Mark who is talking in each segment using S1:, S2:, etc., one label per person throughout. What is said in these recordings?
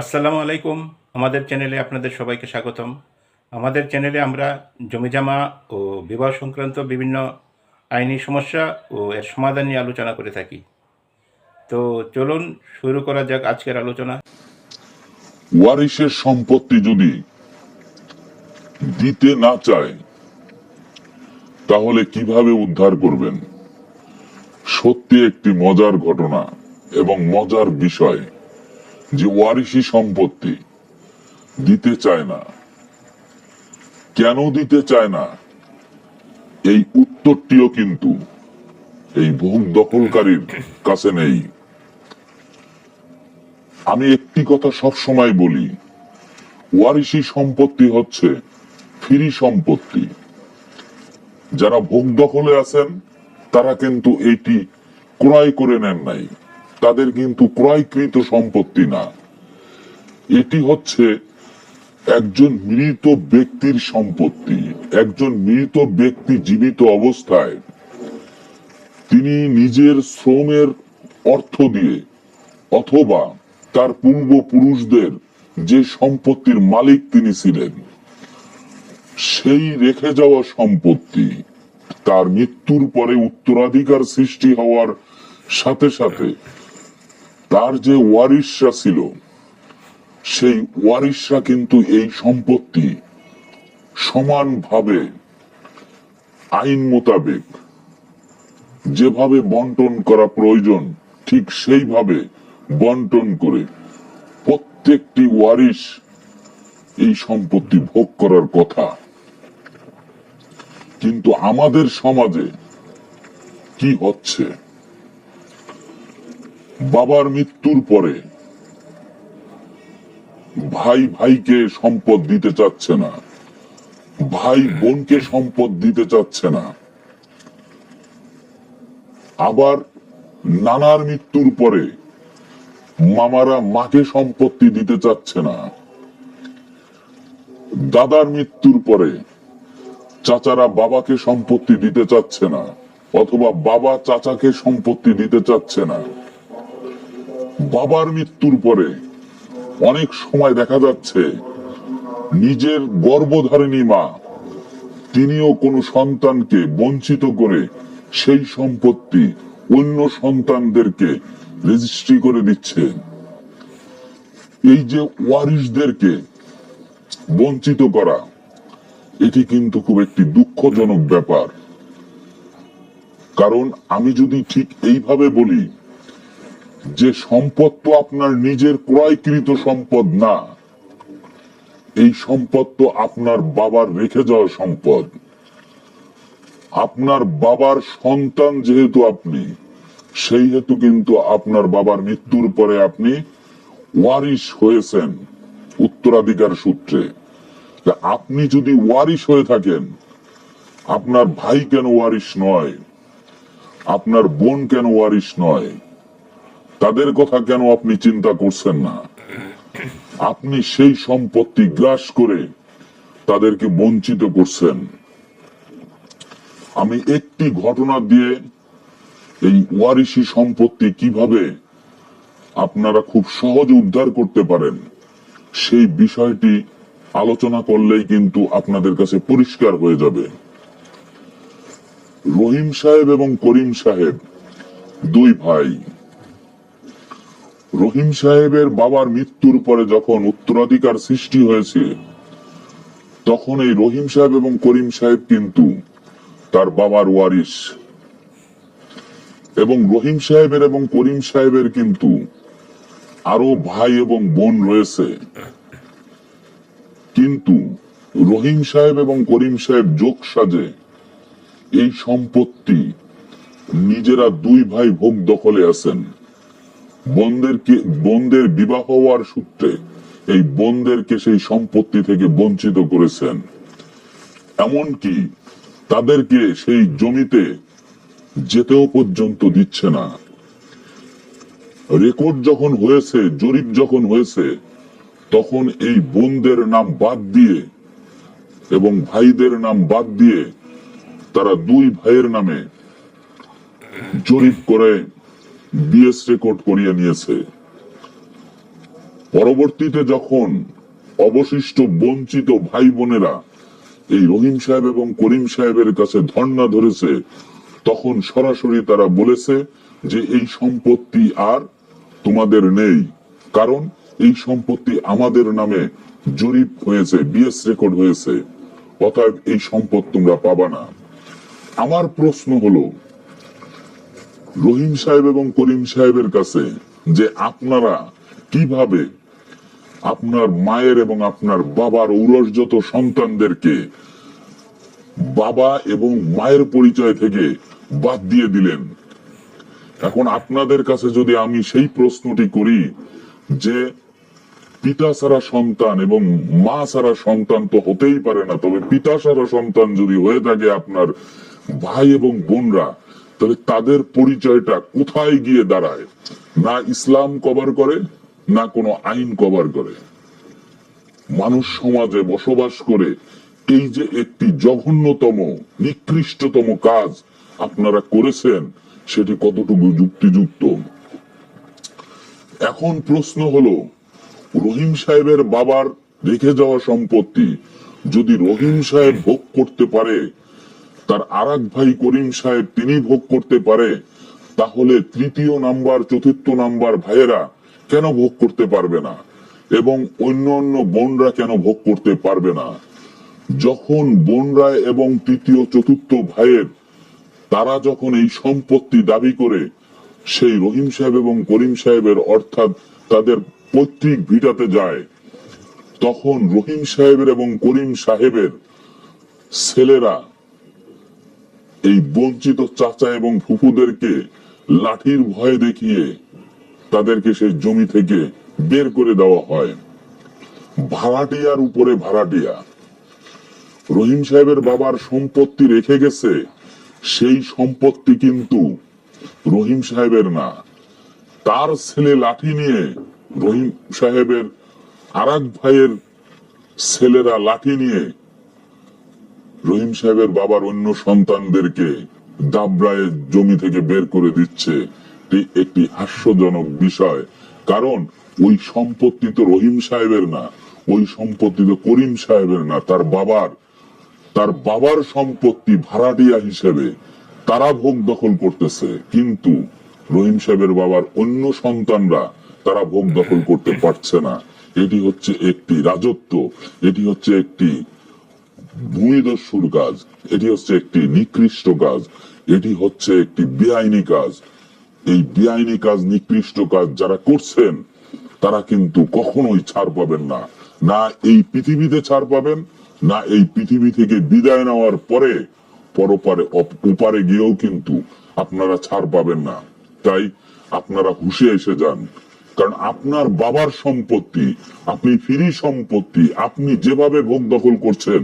S1: আসসালামু আলাইকুম আমাদের চ্যানেলে আপনাদের সবাইকে স্বাগতম আমাদের চ্যানেলে আমরা জমিজামা ও বিবাহ সংক্রান্ত বিভিন্ন আইনি সমস্যা ও এর সমাধান নিয়ে আলোচনা করে থাকি তো চলুন শুরু করা যাক আজকের আলোচনা
S2: ওয়ারিশের সম্পত্তি যদি দিতে না চায় তাহলে কিভাবে উদ্ধার করবেন সত্যি একটি মজার ঘটনা এবং মজার বিষয় যে ওয়ারিসি সম্পত্তি দিতে চায় না কেন দিতে চায় না এই উত্তরটিও কিন্তু এই ভূম দখলকারীর কাছে নেই আমি একটি কথা সব সময় বলি ওয়ারিসি সম্পত্তি হচ্ছে ফিরি সম্পত্তি যারা ভোগ দখলে আছেন তারা কিন্তু এটি ক্রয় করে নেন নাই তাদের কিন্তু ক্রয়কৃত সম্পত্তি না এটি হচ্ছে একজন মৃত ব্যক্তির সম্পত্তি একজন মৃত ব্যক্তি জীবিত অবস্থায় তিনি নিজের শ্রমের অর্থ দিয়ে অথবা তার পূর্বপুরুষদের যে সম্পত্তির মালিক তিনি ছিলেন সেই রেখে যাওয়া সম্পত্তি তার মৃত্যুর পরে উত্তরাধিকার সৃষ্টি হওয়ার সাথে সাথে তার যে ওয়ারিশরা ছিল সেই ওয়ারিশরা কিন্তু এই সম্পত্তি সমানভাবে আইন মোতাবেক যেভাবে বন্টন করা প্রয়োজন ঠিক সেইভাবে বন্টন করে প্রত্যেকটি ওয়ারিশ এই সম্পত্তি ভোগ করার কথা কিন্তু আমাদের সমাজে কি হচ্ছে বাবার মৃত্যুর পরে ভাই ভাইকে সম্পদ দিতে চাচ্ছে না ভাই বোনকে সম্পদ দিতে চাচ্ছে না আবার নানার মৃত্যুর পরে মামারা মাকে সম্পত্তি দিতে চাচ্ছে না দাদার মৃত্যুর পরে চাচারা বাবাকে সম্পত্তি দিতে চাচ্ছে না অথবা বাবা চাচাকে সম্পত্তি দিতে চাচ্ছে না বাবার মৃত্যুর পরে অনেক সময় দেখা যাচ্ছে নিজের গর্ভধারিণী মা তিনিও কোনো সন্তানকে বঞ্চিত করে সেই সম্পত্তি অন্য সন্তানদেরকে রেজিস্ট্রি করে দিচ্ছে এই যে ওয়ারিসদেরকে বঞ্চিত করা এটি কিন্তু খুব একটি দুঃখজনক ব্যাপার কারণ আমি যদি ঠিক এইভাবে বলি যে সম্পদ তো আপনার নিজের ক্রয়কৃত সম্পদ না এই সম্পদ তো আপনার বাবার রেখে যাওয়া সম্পদ আপনার বাবার সন্তান যেহেতু আপনি সেই হেতু কিন্তু আপনার বাবার মৃত্যুর পরে আপনি ওয়ারিশ হয়েছেন উত্তরাধিকার সূত্রে আপনি যদি ওয়ারিশ হয়ে থাকেন আপনার ভাই কেন ওয়ারিশ নয় আপনার বোন কেন ওয়ারিশ নয় তাদের কথা কেন আপনি চিন্তা করছেন না আপনি সেই সম্পত্তি গ্রাস করে তাদেরকে বঞ্চিত করছেন আমি একটি ঘটনা দিয়ে এই ওয়ারিসি সম্পত্তি কিভাবে আপনারা খুব সহজ উদ্ধার করতে পারেন সেই বিষয়টি আলোচনা করলেই কিন্তু আপনাদের কাছে পরিষ্কার হয়ে যাবে রহিম সাহেব এবং করিম সাহেব দুই ভাই রহিম সাহেবের বাবার মৃত্যুর পরে যখন উত্তরাধিকার সৃষ্টি হয়েছে তখন এই রহিম সাহেব এবং করিম সাহেব কিন্তু তার বাবার ওয়ারিস এবং রহিম সাহেবের এবং করিম সাহেবের কিন্তু আরো ভাই এবং বোন রয়েছে কিন্তু রহিম সাহেব এবং করিম সাহেব যোগ সাজে এই সম্পত্তি নিজেরা দুই ভাই ভোগ দখলে আছেন বন্দেরকে বন্দের বিবাহ হওয়ার সূত্রে এই বন্দেরকে সেই সম্পত্তি থেকে বঞ্চিত করেছেন এমনকি তাদেরকে সেই জমিতে যেতেও পর্যন্ত দিচ্ছে না রেকর্ড যখন হয়েছে জরিপ যখন হয়েছে তখন এই বন্দের নাম বাদ দিয়ে এবং ভাইদের নাম বাদ দিয়ে তারা দুই ভাইয়ের নামে জরিপ করে বিএস রেকর্ড করিয়ে নিয়েছে পরবর্তীতে যখন অবশিষ্ট বঞ্চিত ভাই বোনেরা এই রহিম সাহেব এবং করিম সাহেবের কাছে ধর্ণা ধরেছে তখন সরাসরি তারা বলেছে যে এই সম্পত্তি আর তোমাদের নেই কারণ এই সম্পত্তি আমাদের নামে জরিপ হয়েছে বিএস রেকর্ড হয়েছে অতএব এই সম্পদ তোমরা পাবা না আমার প্রশ্ন হলো রহিম সাহেব এবং করিম সাহেবের কাছে যে আপনারা কিভাবে আপনার মায়ের এবং আপনার বাবার ঔরসজত সন্তানদেরকে বাবা এবং মায়ের পরিচয় থেকে বাদ দিয়ে দিলেন এখন আপনাদের কাছে যদি আমি সেই প্রশ্নটি করি যে পিতা সারা সন্তান এবং মা সারা সন্তান তো হতেই পারে না তবে পিতা সারা সন্তান যদি হয়ে থাকে আপনার ভাই এবং বোনরা তাহলে তাদের পরিচয়টা কোথায় গিয়ে দাঁড়ায় না ইসলাম কভার করে না কোনো আইন কভার করে মানুষ সমাজে বসবাস করে এই যে একটি জঘন্যতম নিকৃষ্টতম কাজ আপনারা করেছেন সেটি কতটুকু যুক্তিযুক্ত এখন প্রশ্ন হলো রহিম সাহেবের বাবার রেখে যাওয়া সম্পত্তি যদি রহিম সাহেব ভোগ করতে পারে তার আর ভাই করিম সাহেব তিনি ভোগ করতে পারে তাহলে তৃতীয় নাম্বার চতুর্থ নাম্বার ভাইয়েরা কেন ভোগ করতে পারবে না এবং অন্য অন্য বোনরা কেন ভোগ করতে পারবে না যখন বোনরা এবং তৃতীয় চতুর্থ ভাইয়ের তারা যখন এই সম্পত্তি দাবি করে সেই রহিম সাহেব এবং করিম সাহেবের অর্থাৎ তাদের পৈতৃক ভিটাতে যায় তখন রহিম সাহেবের এবং করিম সাহেবের ছেলেরা এই বঞ্চিত চাচা এবং ফুফুদেরকে লাঠির ভয় দেখিয়ে তাদেরকে সে জমি থেকে বের করে দেওয়া হয় ভাড়াটিয়ার উপরে ভাড়াটিয়া রহিম সাহেবের বাবার সম্পত্তি রেখে গেছে সেই সম্পত্তি কিন্তু রহিম সাহেবের না তার ছেলে লাঠি নিয়ে রহিম সাহেবের আরাক ভাইয়ের ছেলেরা লাঠি নিয়ে রহিম সাহেবের বাবার অন্য সন্তানদেরকে দাবড়ায় জমি থেকে বের করে দিচ্ছে একটি হাস্যজনক বিষয় কারণ ওই সম্পত্তি তো রহিম সাহেবের না ওই সম্পত্তি তো করিম সাহেবের না তার বাবার তার বাবার সম্পত্তি ভাড়াটিয়া হিসেবে তারা ভোগ দখল করতেছে কিন্তু রহিম সাহেবের বাবার অন্য সন্তানরা তারা ভোগ দখল করতে পারছে না এটি হচ্ছে একটি রাজত্ব এটি হচ্ছে একটি কাজ এটি হচ্ছে একটি নিকৃষ্ট কাজ এটি হচ্ছে একটি বেআইনি কাজ এই বেআইনি কাজ নিকৃষ্ট কাজ যারা করছেন তারা কিন্তু কখনোই ছাড় পাবেন না না এই পৃথিবীতে ছাড় পাবেন না এই পৃথিবী থেকে বিদায় নেওয়ার পরে পরপারে উপারে গিয়েও কিন্তু আপনারা ছাড় পাবেন না তাই আপনারা হুশে এসে যান কারণ আপনার বাবার সম্পত্তি আপনি ফিরি সম্পত্তি আপনি যেভাবে ভোগ দখল করছেন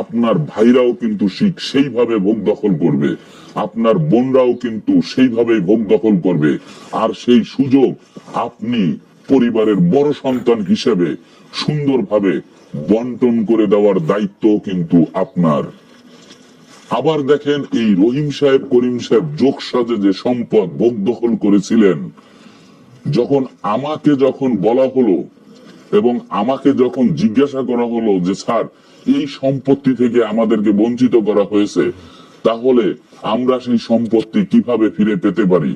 S2: আপনার ভাইরাও কিন্তু শিখ সেইভাবে ভোগ দখল করবে আপনার বোনরাও কিন্তু সেইভাবে ভোগ দখল করবে আর সেই সুযোগ আপনি পরিবারের বড় সন্তান হিসেবে সুন্দরভাবে বন্টন করে দেওয়ার দায়িত্ব কিন্তু আপনার আবার দেখেন এই রহিম সাহেব করিম সাহেব যোগসাজে যে সম্পদ ভোগ দখল করেছিলেন যখন আমাকে যখন বলা হলো এবং আমাকে যখন জিজ্ঞাসা করা হলো যে স্যার এই সম্পত্তি থেকে আমাদেরকে বঞ্চিত করা হয়েছে তাহলে আমরা সেই সম্পত্তি কিভাবে ফিরে পেতে পারি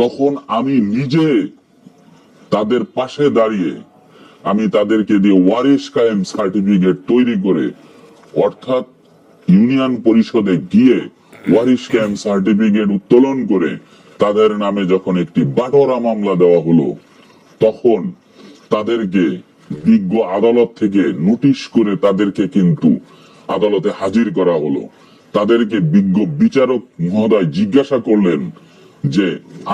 S2: তখন আমি নিজে তাদের পাশে দাঁড়িয়ে আমি তাদেরকে দিয়ে ওয়ারিস কায়েম সার্টিফিকেট তৈরি করে অর্থাৎ ইউনিয়ন পরিষদে গিয়ে ওয়ারিস কায়েম সার্টিফিকেট উত্তোলন করে তাদের নামে যখন একটি বাটোরা মামলা দেওয়া হলো তখন তাদেরকে বিজ্ঞ আদালত থেকে নোটিশ করে তাদেরকে কিন্তু আদালতে হাজির করা হলো তাদেরকে বিজ্ঞ বিচারক মহোদয় জিজ্ঞাসা করলেন যে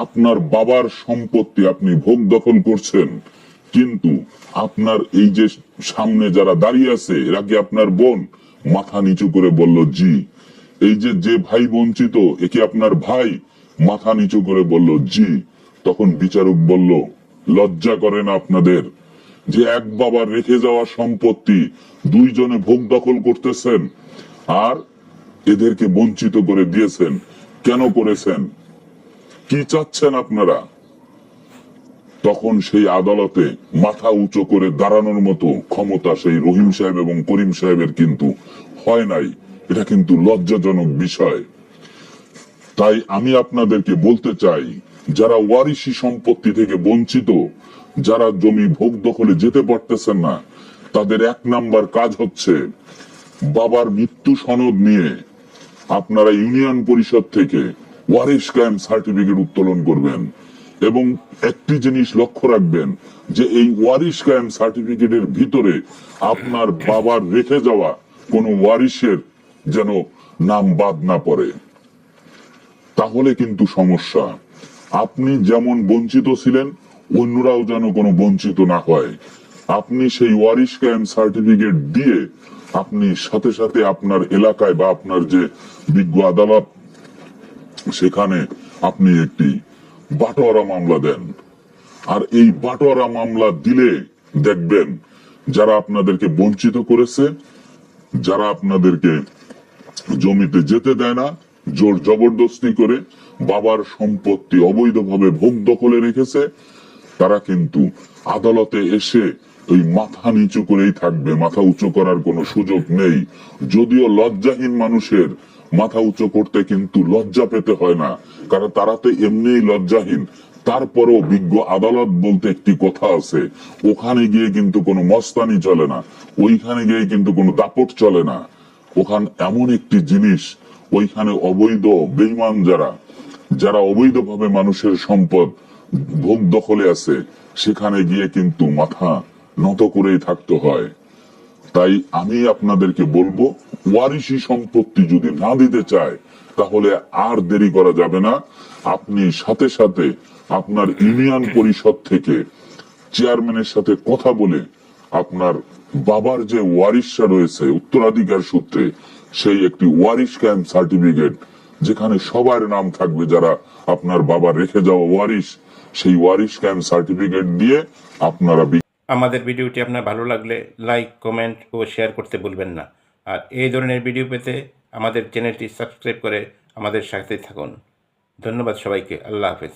S2: আপনার বাবার সম্পত্তি আপনি ভোগ দখল করছেন কিন্তু আপনার এই যে সামনে যারা দাঁড়িয়ে আছে এরা কি আপনার বোন মাথা নিচু করে বলল জি এই যে যে ভাই বঞ্চিত একে আপনার ভাই মাথা নিচু করে বলল জি তখন বিচারক বলল লজ্জা করেন আপনাদের যে এক বাবার রেখে যাওয়া সম্পত্তি দুইজনে ভোগ দখল করতেছেন আর এদেরকে বঞ্চিত করে দিয়েছেন কেন করেছেন কি চাচ্ছেন আপনারা তখন সেই আদালতে মাথা উঁচু করে দাঁড়ানোর মতো ক্ষমতা সেই রহিম সাহেব এবং করিম সাহেবের কিন্তু হয় নাই এটা কিন্তু লজ্জাজনক বিষয় তাই আমি আপনাদেরকে বলতে চাই যারা ওয়ারিশি সম্পত্তি থেকে বঞ্চিত যারা জমি ভোগ দখলে যেতে পারতেছেন না তাদের এক নাম্বার কাজ হচ্ছে বাবার মৃত্যু সনদ নিয়ে আপনারা ইউনিয়ন পরিষদ থেকে ওয়ারিশ ক্যাম সার্টিফিকেট উত্তোলন করবেন এবং একটি জিনিস লক্ষ্য রাখবেন যে এই ওয়ারিশ ক্যাম সার্টিফিকেটের ভিতরে আপনার বাবার রেখে যাওয়া কোনো ওয়ারিশের যেন নাম বাদ না পড়ে তাহলে কিন্তু সমস্যা আপনি যেমন বঞ্চিত ছিলেন অন্যরাও যেন কোনো বঞ্চিত না হয় আপনি সেই ওয়ারিশ ক্যাম্প সার্টিফিকেট দিয়ে আপনি সাথে সাথে আপনার এলাকায় বা আপনার যে বিজ্ঞ আদালত সেখানে আপনি একটি বাটোয়ারা মামলা দেন আর এই বাটোয়ারা মামলা দিলে দেখবেন যারা আপনাদেরকে বঞ্চিত করেছে যারা আপনাদেরকে জমিতে যেতে দেয় না জোর জবরদস্তি করে বাবার সম্পত্তি অবৈধভাবে ভোগ দখলে রেখেছে তারা কিন্তু আদালতে এসে ওই মাথা নিচু করেই থাকবে মাথা উঁচু করার কোনো সুযোগ নেই যদিও লজ্জাহীন মানুষের মাথা উঁচু করতে কিন্তু লজ্জা পেতে হয় না কারণ তারা তো এমনিই লজ্জাহীন তারপরেও বিজ্ঞ আদালত বলতে একটি কথা আছে ওখানে গিয়ে কিন্তু কোনো মস্তানি চলে না ওইখানে গিয়ে কিন্তু কোনো দাপট চলে না ওখান এমন একটি জিনিস ওইখানে অবৈধ বেইমান যারা যারা অবৈধভাবে মানুষের সম্পদ ভোগ দখলে আছে সেখানে গিয়ে কিন্তু মাথা নত করেই থাকতে হয় তাই আমি আপনাদেরকে বলবো ওয়ারিশি সম্পত্তি যদি না দিতে চায় তাহলে আর দেরি করা যাবে না আপনি সাথে সাথে আপনার ইউনিয়ন পরিষদ থেকে চেয়ারম্যানের সাথে কথা বলে আপনার বাবার যে ওয়ারিশা রয়েছে উত্তরাধিকার সূত্রে সেই একটি ওয়ারিশ ক্যাম্প সার্টিফিকেট যেখানে সবার নাম থাকবে যারা আপনার বাবা রেখে যাওয়া ওয়ারিশ সেই ওয়ারিশ ক্যাম্প সার্টিফিকেট দিয়ে আপনারা
S1: আমাদের ভিডিওটি আপনার ভালো লাগলে লাইক কমেন্ট ও শেয়ার করতে ভুলবেন না আর এই ধরনের ভিডিও পেতে আমাদের চ্যানেলটি সাবস্ক্রাইব করে আমাদের সাথে থাকুন ধন্যবাদ সবাইকে আল্লাহ হাফেজ